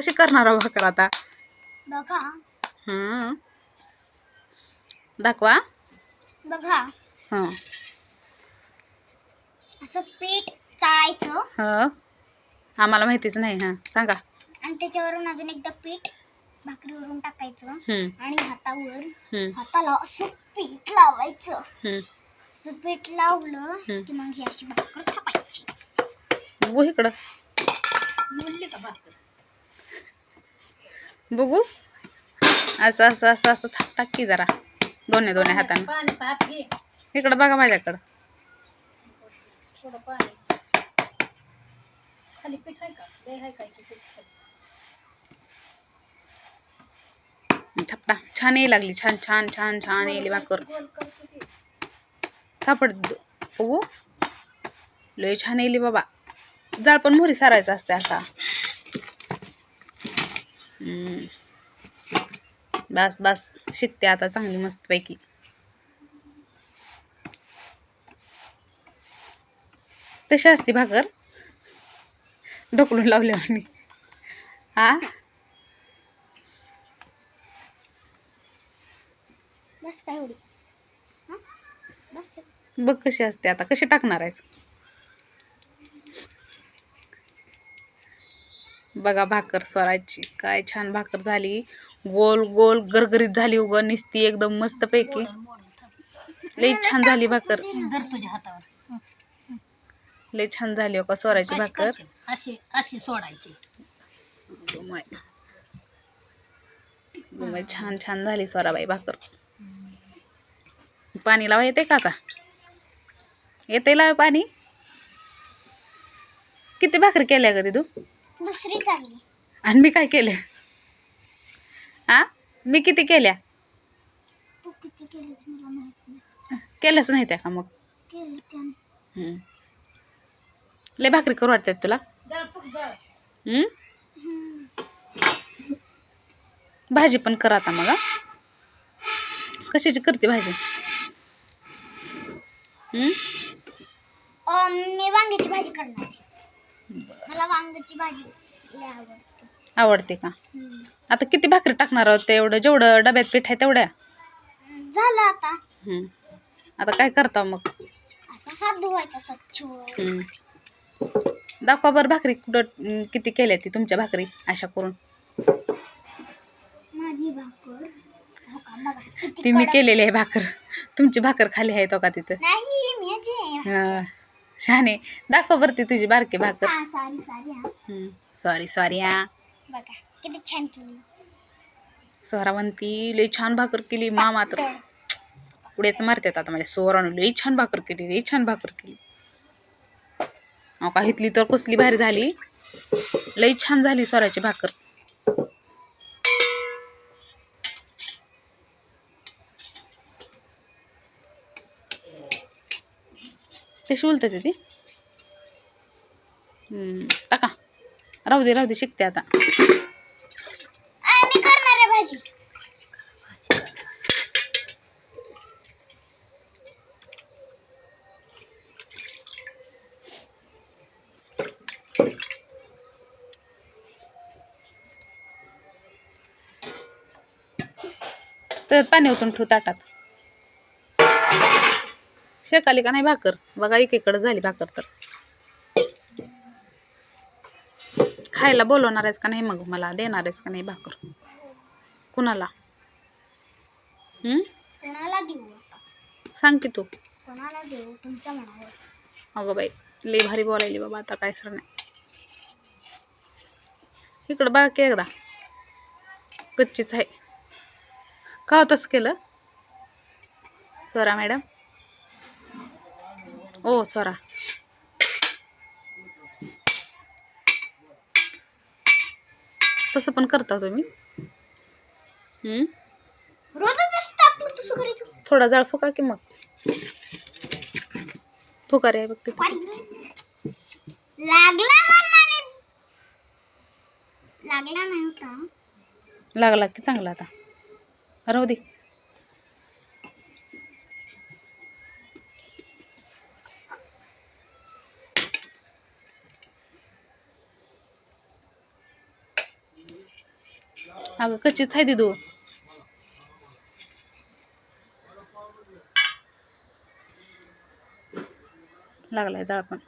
कशी करणार आहो भाकर आता? बघा. हं. दाखवा. बघा. हां. असं पीठ चाळायचं. हं. आम्हाला माहितीच नाही हां. सांगा. आणि त्याच्यावरून अजून एकदा पीठ भाकरीवरून टाकायचं. हं, आणि हातावर हं, हाताला असं पीठ लावायचं. हं. असं पीठ लावलं. की मग ही अशी भाकर थापायची. बघू इकडं. बोलली का भाकर? बघू. असं असं असं असं थाप टाक की जरा. दोन्ही दोन्ही हातानं. इकडं बघा माझ्याकडं. थापटा छान येई लागली. छान छान छान छान येईल भाकर. थापड बघू. लय छान येईल बाबा. जाळ पण मोहरी सारायचा असते असा. बस बस. शिकते आता चांगली मस्तपैकी. तशी असते भाकर? ढकलून आणि हा? बस काय बघ कशी असते आता. कशी टाकणार आहेस? बघा भाकर स्वराची काय छान भाकर झाली. गोल गोल गरगरीत झाली उग. निसती एकदम मस्त पैकी. लई छान झाली भाकर. धर तुझ्या हातावर. लई छान झाली हो का स्वराची भाकर. अशी अशी सोडायची. गुमाय, छान छान झाली स्वराबाई भाकर. पाणी लावा येते का आता? येते लावा पाणी. किती भाकर केल्या ग तू? दुसरी चालली आणि मी काय केलं हा मी किती केल्या तू किती केलीच मला माहीत नाही त्या का मग केली त्यानं हम्म. लय भाकरी करू वाटतात तुला हम्म? भाजी पण कर आता मग हा? कशाची करते भाजी हम्म? अं, मी वांग्याची भाजी करणार आहे. मला वांग्याची भाजी लय आवडते. आवडते का? हम्म. आता किती भाकरी टाकणार आहोत तेवढं जेवढं डब्यात पीठ आहे तेवढ्या? झालं आता. हम्म. आता काय करता मग? असा हात धुवायचा स्वच्छ हम्म. दाखवा बरं भाकरी कुठं अं, किती केल्या ती तुमच्या भाकरी अशा करून. माझी भाकर. हो का? बघा किती ती मी कडक. केलेली आहे भाकर. तुमची भाकर खाली आहे तो का तिथं? नाही मी अजय. शहाणे. दाखव बरं ती तुझी बारकी भाकर. सॉरी सॉरी हा. सॉरी सॉरी हा. बघा किती छान केली. स्वरावंती लई छान भाकर केली मा मात्र तर पुढेच मारतात आता माझ्या सोरानं लई छान भाकर केली लई छान भाकर केली. अहो का हितली तर कसली भारी झाली. लई छान झाली स्वराची भाकर. कशी उलत ती टाका. राहू दे राहू दे शिकते आता. भाजी. तर पाणी ओतून ठेवू ताटात. शेकाली का नाही भाकर? बघा एकीकडे झाली भाकर तर. खायला बोलवणार आहेस का नाही मग? मला देणार आहेस का नाही भाकर? कुणाला? सांग की तू. अगं बाई लई भारी बोलायली बाबा आता काय खरं नाही. इकडं बघा की एकदा. कच्चीच आहे. का तसं केलं? स्वरा मॅडम. ओ स्वरा तसं पण करता तुम्ही. थोडा जाळ फुका की मग? फुका रे बघ होता. लागला की चांगला आता. राहू दे. अगं कच्चीच आहे दिदू लागलाय जाळ पण.